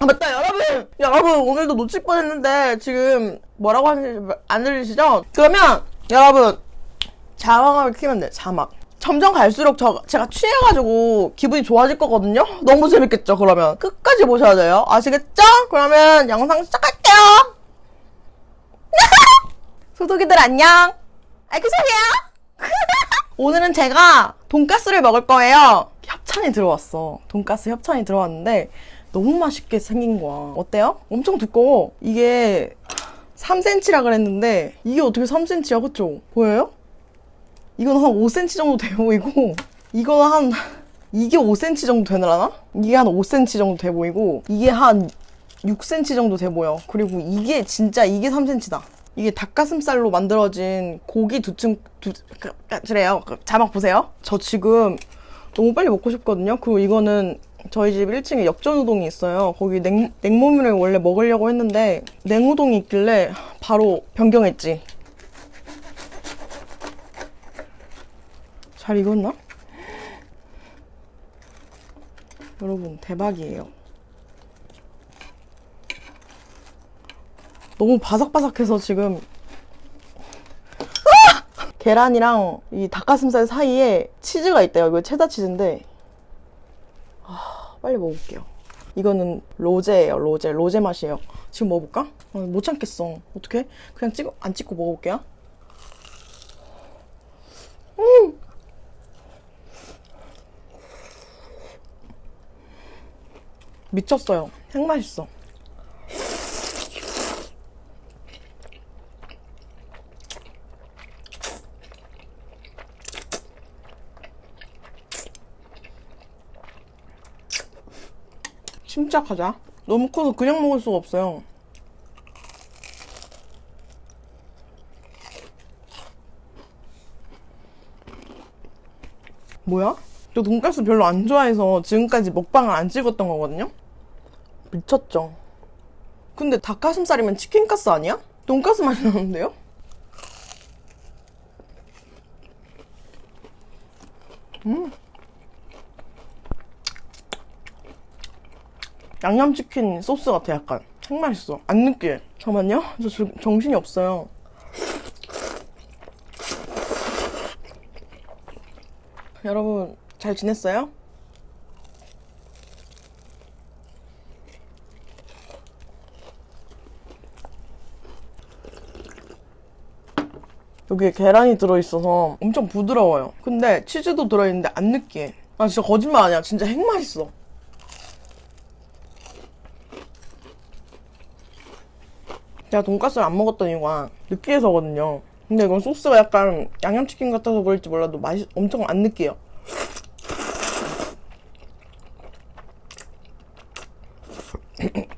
아 맞다 여러분 여러분 오늘도 놓칠 뻔했는데 지금 뭐라고 하는지 안 들리시죠? 그러면 여러분 자막을 키면 돼 자막 점점 갈수록 저 제가 취해가지고 기분이 좋아질 거거든요 너무 재밌겠죠 그러면 끝까지 보셔야 돼요 아시겠죠? 그러면 영상 시작할게요 소독이들 안녕 소리야 오늘은 제가 돈가스를 먹을 거예요. 협찬이 들어왔어. 돈가스 협찬이 들어왔는데 너무 맛있게 생긴 거야. 어때요? 엄청 두꺼워. 이게 3cm라 그랬는데 이게 어떻게 3cm야, 그쵸? 보여요? 이건 한 5cm 정도 돼 보이고 이거는 한 이게 5cm 정도 되려나? 이게 한 5cm 정도 돼 보이고 이게 한 6cm 정도 돼 보여. 그리고 이게 진짜 이게 3cm다. 이게 닭가슴살로 만들어진 고기 두층 두 그, 그, 그래요. 그, 자막 보세요. 저 지금 너무 빨리 먹고 싶거든요. 그리고 이거는 저희 집 1층에 역전우동이 있어요. 거기 냉, 냉모밀을 원래 먹으려고 했는데 냉우동이 있길래 바로 변경했지. 잘 익었나? 여러분 대박이에요. 너무 바삭바삭해서 지금 아! 계란이랑 이 닭가슴살 사이에 치즈가 있대요. 이거 체다 치즈인데 아, 빨리 먹어볼게요. 이거는 로제예요. 로제. 로제 맛이에요. 지금 먹어볼까? 아, 못 참겠어. 어떡해? 그냥 찍어 안 찍고 먹어볼게요. 음! 미쳤어요. 핵맛있어. 침착하자. 너무 커서 그냥 먹을 수가 없어요. 뭐야? 저 돈가스 별로 안 좋아해서 지금까지 먹방을 안 찍었던 거거든요? 미쳤죠? 근데 닭가슴살이면 치킨가스 아니야? 돈가스 맛이 나는데요? 양념치킨 소스 같아 약간. 정맛있어. 안 느끼해. 잠깐만요. 저 저- 정신이 없어요. 여러분 잘 지냈어요? 여기에 계란이 들어있어서 엄청 부드러워요. 근데 치즈도 들어있는데 안 느끼해. 아 진짜 거짓말 아니야. 진짜 핵맛있어 제가 돈가스를 안 먹었던 이유가 느끼해서거든요. 근데 이건 소스가 약간 양념치킨 같아서 그럴지 몰라도 맛이 엄청 안 느끼해요.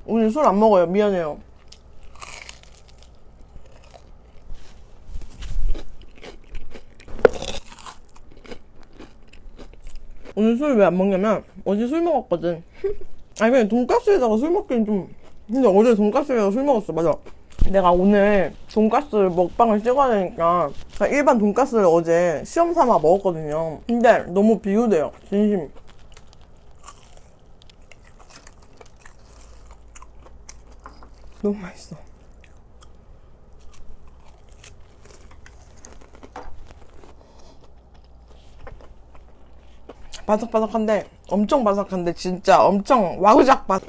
오늘 술 안 먹어요. 미안해요. 오늘 술 왜 안 먹냐면 어제 술 먹었거든. 아니 그냥 돈가스에다가 술 먹기는 좀 근데 어제 돈가스에다가 술 먹었어 맞아 내가 오늘 돈가스 먹방을 찍어야 되니까 일반 돈가스를 어제 시험 삼아 먹었거든요. 근데 너무 비우대요. 진심. 너무 맛있어. 바삭바삭한데 엄청 바삭한데 진짜 엄청 와우작 맛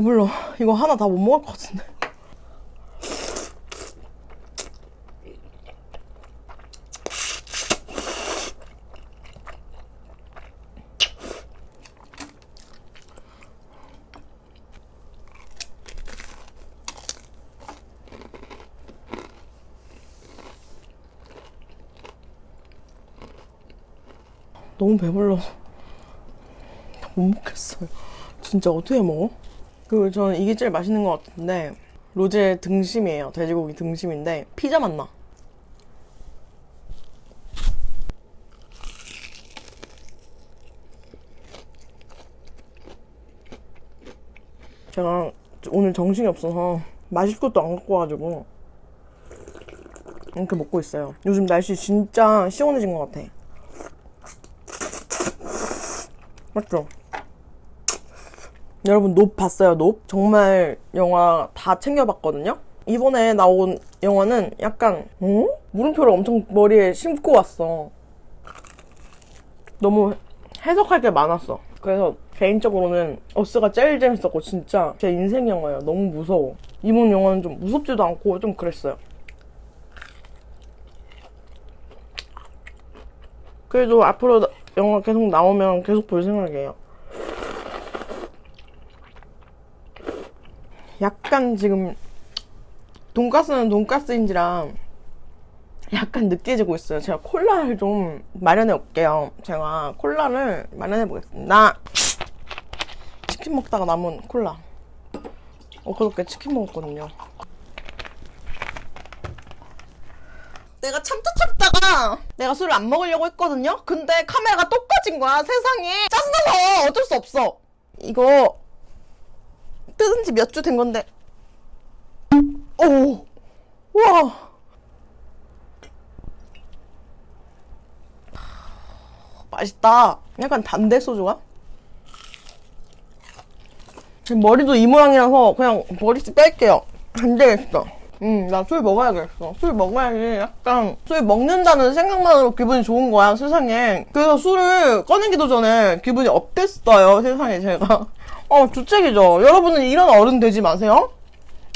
배불러 이거 하나 다 못 먹을 것 같은데 너무 배불러서 못 먹겠어요. 진짜 어떻게 먹어? 그 저는 이게 제일 맛있는 것 같은데 로제 등심이에요. 돼지고기 등심인데 피자 맛 나. 제가 오늘 정신이 없어서 마실 것도 안 갖고 와가지고 이렇게 먹고 있어요. 요즘 날씨 진짜 시원해진 것 같아. 맞죠? 여러분 높 봤어요? 높? 정말 영화 다 챙겨봤거든요? 이번에 나온 영화는 약간 어? 물음표를 엄청 머리에 심고 왔어. 너무 해석할 게 많았어. 그래서 개인적으로는 어스가 제일 재밌었고 진짜 제 인생 영화예요. 너무 무서워. 이번 영화는 좀 무섭지도 않고 좀 그랬어요. 그래도 앞으로 나- 영화 계속 나오면 계속 볼 생각이에요 약간 지금 돈가스는 돈가스인지라 약간 느끼해지고 있어요. 제가 콜라를 좀 마련해 올게요. 제가 콜라를 마련해 보겠습니다. 치킨 먹다가 남은 콜라. 엊그저께 치킨 먹었거든요. 내가 참다 참다가 내가 술을 안 먹으려고 했거든요? 근데 카메라가 똑 꺼진 거야, 세상에. 짜증나서 어쩔 수 없어. 이거 뜯은 지 몇 주 된 건데. 오! 와! 맛있다. 약간 단데 소주가? 지금 머리도 이 모양이라서 그냥 머리씩 뺄게요. 안 되겠어. 음, 나 술 먹어야겠어. 술 먹어야지 약간 술 먹는다는 생각만으로 기분이 좋은 거야, 세상에. 그래서 술을 꺼내기도 전에 기분이 업됐어요, 세상에 제가. 어, 주책이죠. 여러분은 이런 어른 되지 마세요.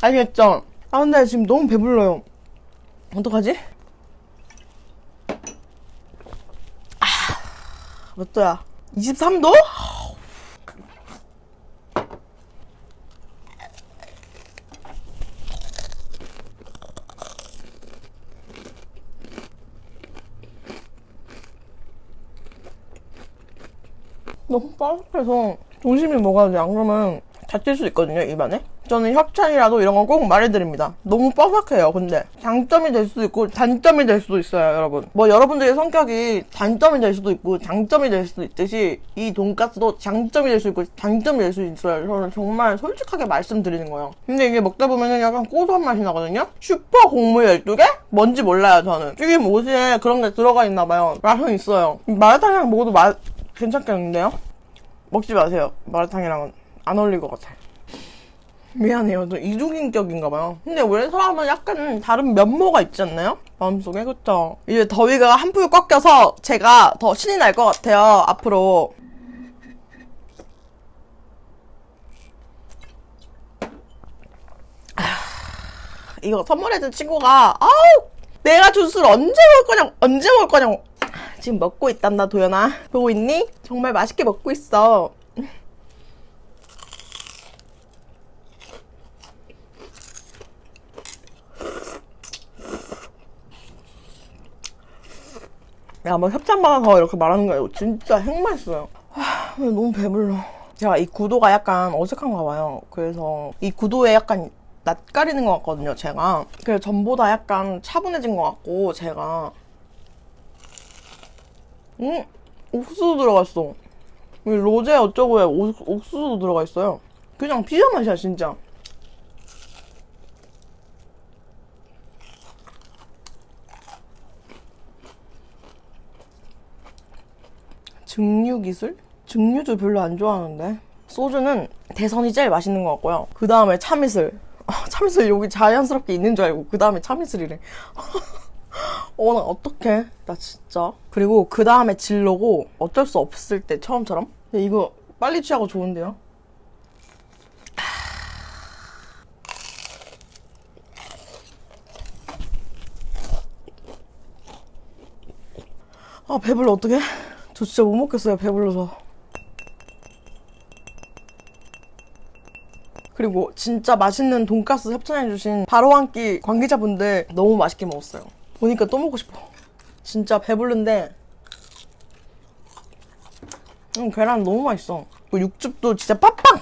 알겠죠? 아, 근데 지금 너무 배불러요. 어떡하지? 아, 몇 도야? 23도? 너무 바삭해서 먹어야 돼. 안 그러면 다칠 수 있거든요, 입안에. 저는 협찬이라도 이런 건 꼭 말해드립니다. 너무 바삭해요, 근데. 장점이 될 수도 있고, 단점이 될 수도 있어요, 여러분. 뭐, 여러분들의 성격이 단점이 될 수도 있고, 장점이 될 수도 있듯이, 이 돈가스도 장점이 될 수 있고, 단점이 될 수 있어요. 저는 정말 솔직하게 말씀드리는 거예요. 근데 이게 먹다 보면은 약간 고소한 맛이 나거든요? 슈퍼 곡물 12개? 뭔지 몰라요, 저는. 튀김 옷에 그런 게 들어가 있나 봐요. 맛은 있어요. 마라탕이랑 먹어도 맛 괜찮겠는데요? 먹지 마세요. 마라탕이랑은 안 어울릴 것 같아요. 미안해요. 저 이중인격인가 봐요. 근데 원래 사람은 약간 다른 면모가 있지 않나요? 마음속에 그쵸? 이제 더위가 한풀 꺾여서 제가 더 신이 날 것 같아요. 앞으로. 아, 이거 선물해준 친구가 아우 내가 준술 언제 먹을 거냐고 언제 먹을 거냐고 지금 먹고 있단다 도연아 보고 있니? 정말 맛있게 먹고 있어 야, 뭐 협찬 받아 서 이렇게 말하는 거예요. 진짜 핵맛있어요. 와, 너무 배불러. 제가 이 구도가 약간 어색한가 봐요. 그래서 이 구도에 약간 낯가리는 것 같거든요, 제가. 그래서 전보다 약간 차분해진 것 같고, 제가. 음, 옥수수 들어갔어. 이 로제 어쩌고에 옥- 옥수수도 들어가 있어요. 그냥 피자 맛이야, 진짜. 증류 기술? 증류주 별로 안 좋아하는데. 소주는 대선이 제일 맛있는 것 같고요. 그 다음에 참이슬. 아, 참이슬 여기 자연스럽게 있는 줄 알고 그 다음에 참이슬이래. 어, 나 어떡해. 나 진짜. 그리고 그 다음에 진로고 어쩔 수 없을 때 처음처럼. 이거 빨리 취하고 좋은데요? 아, 배불러, 어떡해? 저 진짜 못 먹겠어요, 배불러서. 그리고 진짜 맛있는 돈가스 협찬해주신 바로 한 끼 관계자분들 너무 맛있게 먹었어요. 보니까 또 먹고 싶어. 진짜 배부른데, 음, 계란 너무 맛있어. 그 육즙도 진짜 빡빡!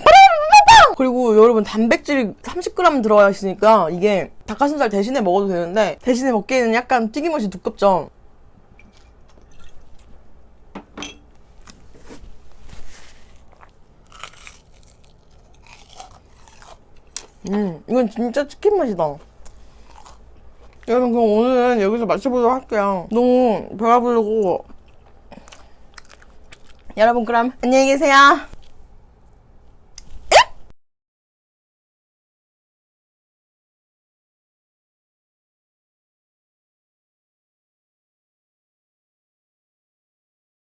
그리고 여러분 단백질이 30g 들어가 있으니까 이게 닭가슴살 대신에 먹어도 되는데 대신에 먹기에는 약간 튀김옷이 두껍죠. 음, 이건 진짜 치킨 맛이다. 여러분 그럼 오늘은 여기서 마쳐보도록 할게요. 너무 배가 부르고 여러분 그럼 안녕히 계세요.